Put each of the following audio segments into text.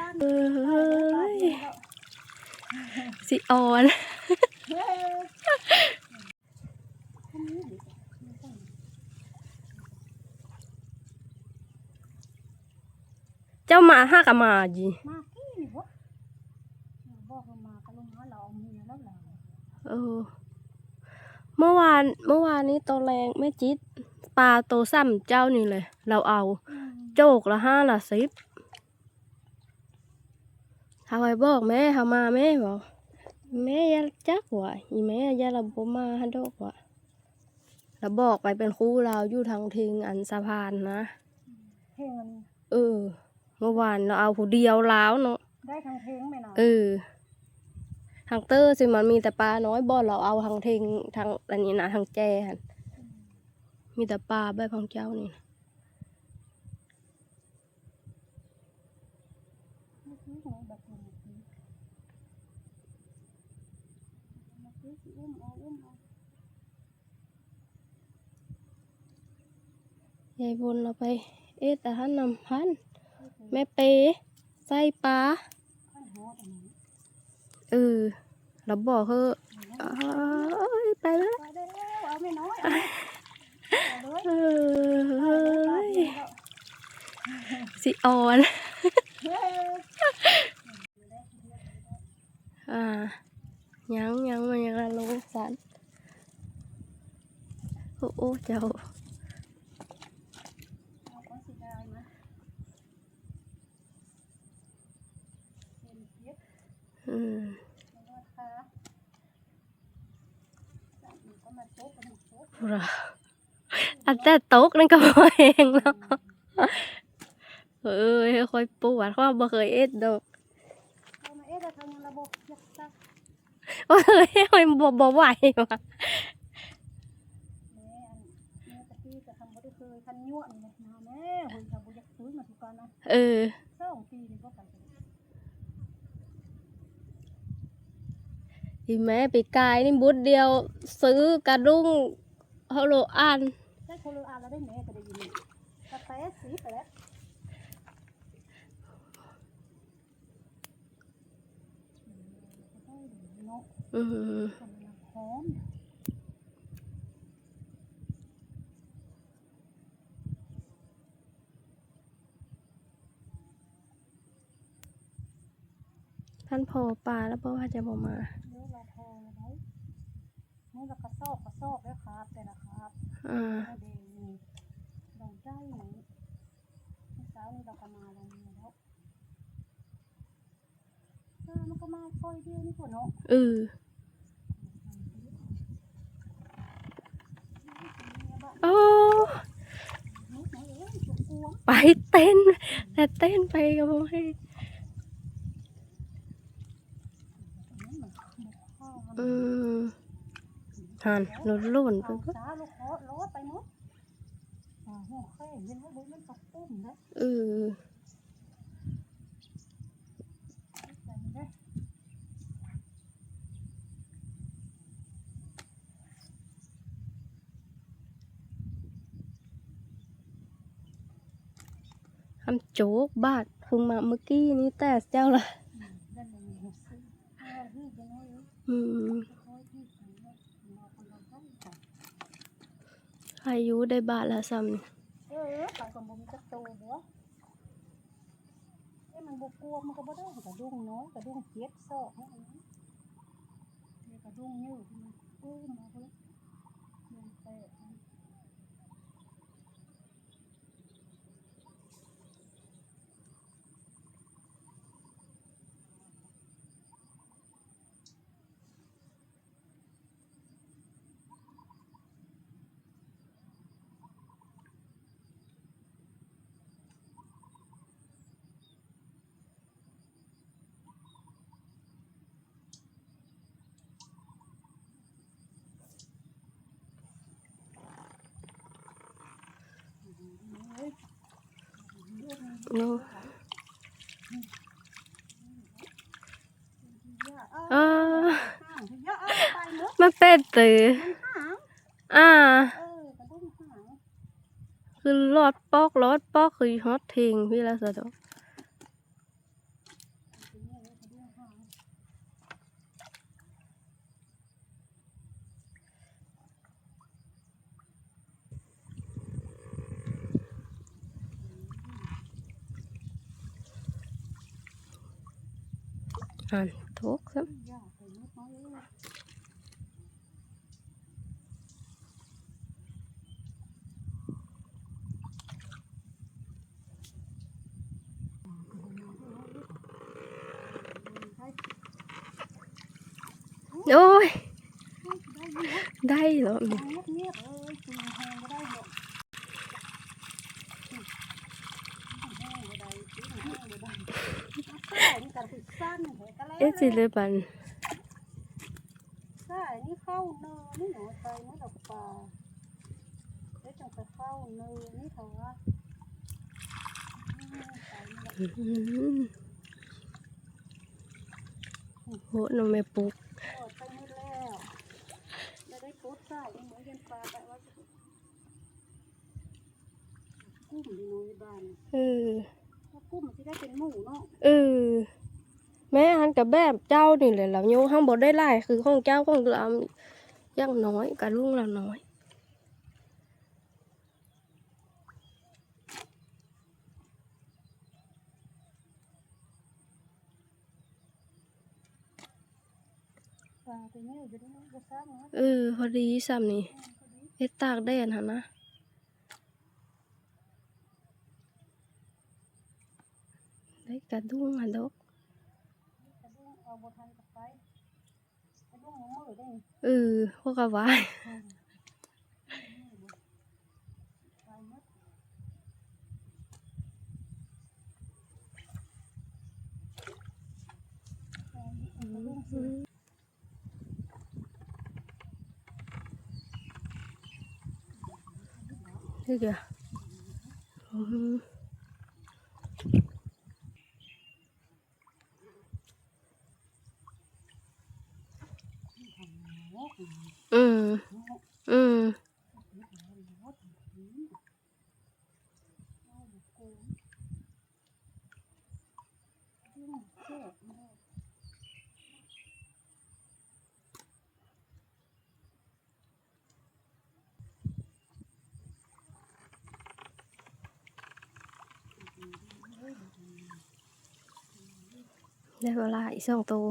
สั้นเอ้ยเฮ้ยสิออนเฮ้ยเจ้ามาห้ากับมาจีมากี้นี่วะบอกว่ามาก็ลงมาเราเอามือแล้วเราเออเมื่อวานเมื่อวานนี้ตัวแรงแม่จิตปลาโตซ้ำเจ้านี่เลย เราเอา โจกละห้าละสิบ ทำไมบอกแม่ทำมาแม่บอกแม่อยาจักว่ะอีแม่อยาระบบมาฮันโดกว่ะเราบอกไปเป็นครู่เราอยู่ทางทิงอันสะพานนะเพลงมันเออ เมื่อวานเราเอาผู้เดียวแล้วเนาะได้ทั้งเพลงไหมเนาะเออทางเตอร์สิมันมีแต่ปลาน้อยบ่เราเอาทางเทงทางอันนี้นะทางแจหันมีแต่ปลาแบบของเจ้านี่นะ ไม่ซื้อของแบบนี้มาซื้อสิอุ้มเอาอุ้มเอายายบนเราไป เอ๊ะแต่ท่านนำพันแม่เปใส่ปลาขั้นหอดอันนี้เออเราบอกเฮ้อะอ้ายไปแล้วไปได้แล้วเอาไม่น้อยเอาเลยเอเอา้เลยย สิออนเฮ้ยอ่ายังยังมันยังละลงสันโอ้โอ้เจ้าเอาของสิได้ไหมเป็นเย็บอืมแล้วก็ขาจากนี้ก็มาโต๊ะกันโต๊ะพูราอันแต่ตกนั่นก็พอเองแล้ว เอ้ยค่อยปวดเพราะว่าบ่เคยเอ็ดดอกเอามาเอ๊ะแต่ทางระบบยักษ์ซักว่าเคยค่อยบ่บ่ไหวว่ะแม่อันแม่ตะกี้จะทำบ่ได้เคยคันยั่วนี่นะมาแม่เฮ้ยถ้าบ่อยากซื้อมาทุกการนะเออสองปีนี่ก็ไปกันอีแม่ปีกายนี่บุดเดียว ซื้อกระดุ้งเฮาโลอันได้คนละอ่านแล้วได้แม่ก็ได้ยินนี่กาแฟสีไปแล้วเนาะ อืมกำลังหอมท่านพอปลาแล้วเพราะว่าจะบ่มาเดี๋ยวเราพอแล้วไหมนี่เรากระสอบกระสอบแล้วครับแต่ละครับอ่า ไม่ได้นี่ดองใจไหนเมื่อเช้านี่เราก็มาแล้วนี่แล้วเออ มันก็มาค่อยเดียวนี่พอเนาะเออโอ้นุ๊กไหนเอ้ยจุกกวงไปเต้น แต่เต้นไปก็บ่ให้นี่มันข้าวอืมหันหลุดลุ่นไปเอาเพิ่นสาลูกคอรถไปหมดอ่าหัวแข้งเห็นไหมบุ้ยมันตกปุ้มนะเออ ทำโจ๊กบาดเพิ่งมาเมื่อกี้นี้แต่เจ้าละได้เลยมีหัวซื้อเอาที่จะน้อยเอ้ยอืมค่อยที่ใส่ไว้รอคนเราให้ก่อนอายุได้บาทละซ้ำนี่เออไปกับบุมจะโตบัวเอ้มันบกลัวมันก็บ่ได้กระดุ้งน้อยกระดุ้งเจ็ดซอกให้อันนั้นเดี๋ยวกระดุ้งยืดมันอู้มาเพิ่นเดินแปะมัน โอ้ ย่า เออ่าอห่างย่าเออไปเนอะมันเป็นตือมันห่างอ่าเออกระดุ้งห่างคือรอดปอกรอดปอกคือฮอตเทงพี่ละสะดอก อ่านทุกซ้ เอ๊ะสิเลยปันใช่นี่เข้าเนินนี่หนูไปนี่ดอกปลาแล้วจังไปเข้าเนินนี่เขาว่าอืมไปนี่แหละอื้อหือโหน้องแม่ปุกโอ้ยไปนี่แล้วแล้วได้ปุ๊บใส่เหมือนยันปลาไปว่าจะกุ้งดีน้อยบ้านเออถ้ากุ้งมันจะได้เป็นหมูเนาะเออ แม่หันกับแบบเจ้านี่แหละเราโยงห้างบดได้ไล่คือของเจ้าของเรายังน้อยกับลุงเราน้อยปลาตัวนี้จะได้ไม่กระซ้ำนะเออพอดีซ้ำนี่เอ็ดตากแดดหันนะได้กระดุ้งหันดอกกระดุ้ง เอาบทันกับไปกระดุ้งหมูมือได้เออพวกกระวายไปหมดกระดุ้งสินี่เดียว อืมอืมอืมได้เวลาอีกสองตัว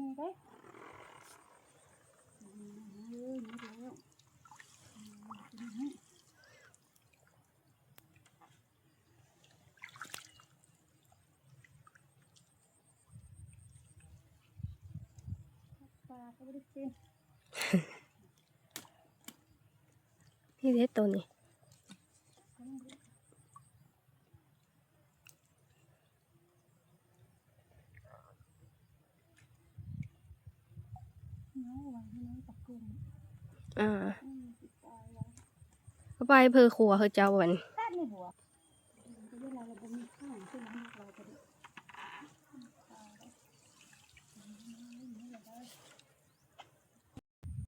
กับมีได้เฮ้ยนี่แล้วปลาก็ไม่ได้กิน นี่เด็ดตัวนี้ อ่าอืไปเพอครัวเพอเจ้าวัน